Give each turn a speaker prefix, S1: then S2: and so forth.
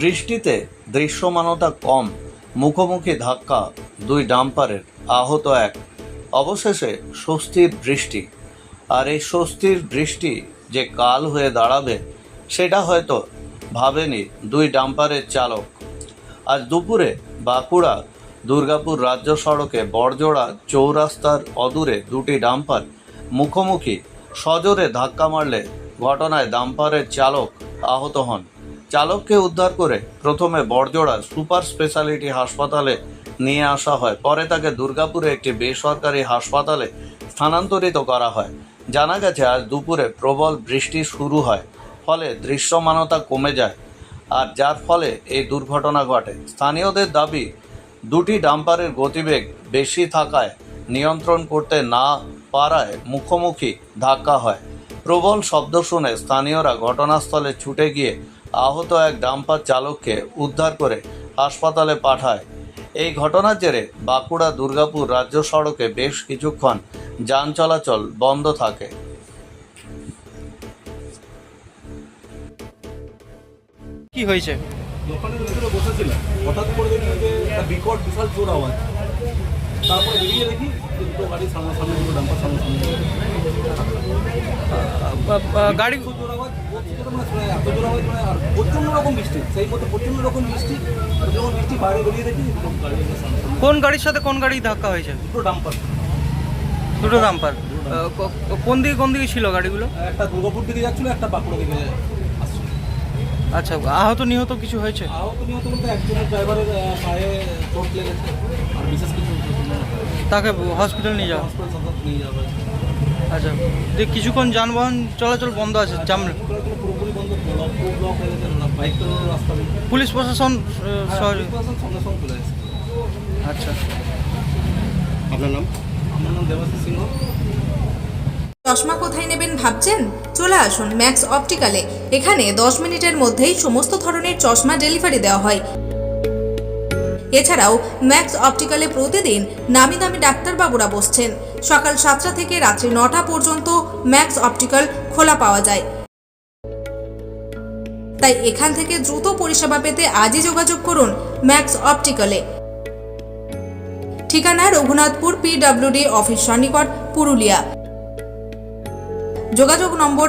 S1: বৃষ্টিতে দৃশ্যমানতা কম, মুখোমুখি ধাক্কা, দুই ডাম্পারের আহত এক। অবশেষে স্বস্তির বৃষ্টি আর এই স্বস্তির বৃষ্টি যে কাল হয়ে দাঁড়াবে, সেটা হয়তো ভাবেনি দুই ডাম্পারের চালক। আজ দুপুরে বাঁকুড়া দুর্গাপুর রাজ্য সড়কে বড়জোড়া চৌরাস্তার অদূরে দুটি ডাম্পার মুখোমুখি সজোরে ধাক্কা মারলে ঘটনায় ডাম্পারের চালক আহত হন। চালককে উদ্ধার করে প্রথমে বড়জোড়ার সুপার স্পেশালিটি হাসপাতালে নিয়ে আসা হয়। পরে তাকে দুর্গাপুরে একটি বেসরকারি হাসপাতালে স্থানান্তরিত করা হয়। জানা গেছে, আজ দুপুরে প্রবল বৃষ্টি শুরু হয়, ফলে দৃশ্যমানতা কমে যায় আর যার ফলে এই দুর্ঘটনা ঘটে। স্থানীয়দের দাবি, দুটি ডাম্পারের গতিবেগ বেশি থাকায় নিয়ন্ত্রণ করতে না পারায় মুখোমুখি ধাক্কা হয়। প্রবল শব্দ শুনে স্থানীয়রা ঘটনাস্থলে ছুটে গিয়ে আহত এক ডাম্পার চালককে উদ্ধার করে হাসপাতালে পাঠায়। এই ঘটনার জেরে বাঁকুড়া দুর্গাপুর রাজ্য সড়কে বেশ কিছুক্ষণ যান চলাচল বন্ধ থাকে।
S2: কি হয়েছে?
S3: দোকানের ভেতরে বসেছিলাম। হঠাৎ করে দেখি যে একটা বিকট বিশাল জোর আওয়াজ। তারপরে বেরিয়ে দেখি দুটো গাড়ি সামনে সামনে দুটো ডাম্পার সামনে সামনে।
S2: বা- বা- গাড়ি
S3: এত জোর আওয়াজ মানে আর প্রচণ্ড রকম বৃষ্টি সেই মধ্যে প্রচণ্ড রকম বৃষ্টি। যখন বৃষ্টি বাইরে বেরিয়ে দেখি
S2: কোন গাড়ির সাথে কোন গাড়ি ধাক্কা হয়েছে?
S3: দুটো ডাম্পার
S2: দুটো ডাম্পার কোন দিকে কোন দিকে ছিল গাড়িগুলো?
S3: একটা দুর্গাপুর দিকে যাচ্ছিল একটা বাঁকুড়া দিকে
S2: আচ্ছা আহত নিহত কিছু হয়েছে?
S3: আহত নিহত বলতে একজনের ড্রাইভারের পায়ে চোট লেগেছে। আর বিশেষ কিছু
S2: তাকে হসপিটাল নিয়ে যাও।
S3: নিয়ে
S2: আচ্ছা যে কিছুক্ষণ যানবাহন চলাচল বন্ধ আছে জাম
S3: পুরোপুরি বন্ধ ব্লক ব্লক হয়ে গেছে বাইক রাস্তা
S2: পুলিশ প্রশাসন আহ, সহযোগী
S3: পুলিশ প্রশাসন সঙ্গে সঙ্গে চলে এসেছে
S2: আচ্ছা।
S3: আপনার নাম? আমার নাম দেবাশিস সিংহ।
S4: চশমা কোথায় নেবেন ভাবছেন? চলে আসুন ম্যাক্স অপটিক্যালে এখানে দশ মিনিটের মধ্যেই সমস্ত ধরনের চশমা ডেলিভারি দেওয়া হয়। এছাড়াও ম্যাক্স অপটিক্যালে প্রতিদিন নামি দামি ডাক্তারবাবুরা বসছেন। সকাল সাতটা থেকে রাত্রি নটা পর্যন্ত ম্যাক্স অপটিক্যাল খোলা পাওয়া যায়। তাই এখান থেকে দ্রুত পরিষেবা পেতে আজই যোগাযোগ করুন ম্যাক্স অপটিক্যালে। ঠিকানা রঘুনাথপুর পিডব্লিউডি অফিস সন্নিকট, পুরুলিয়া। যোগাযোগ number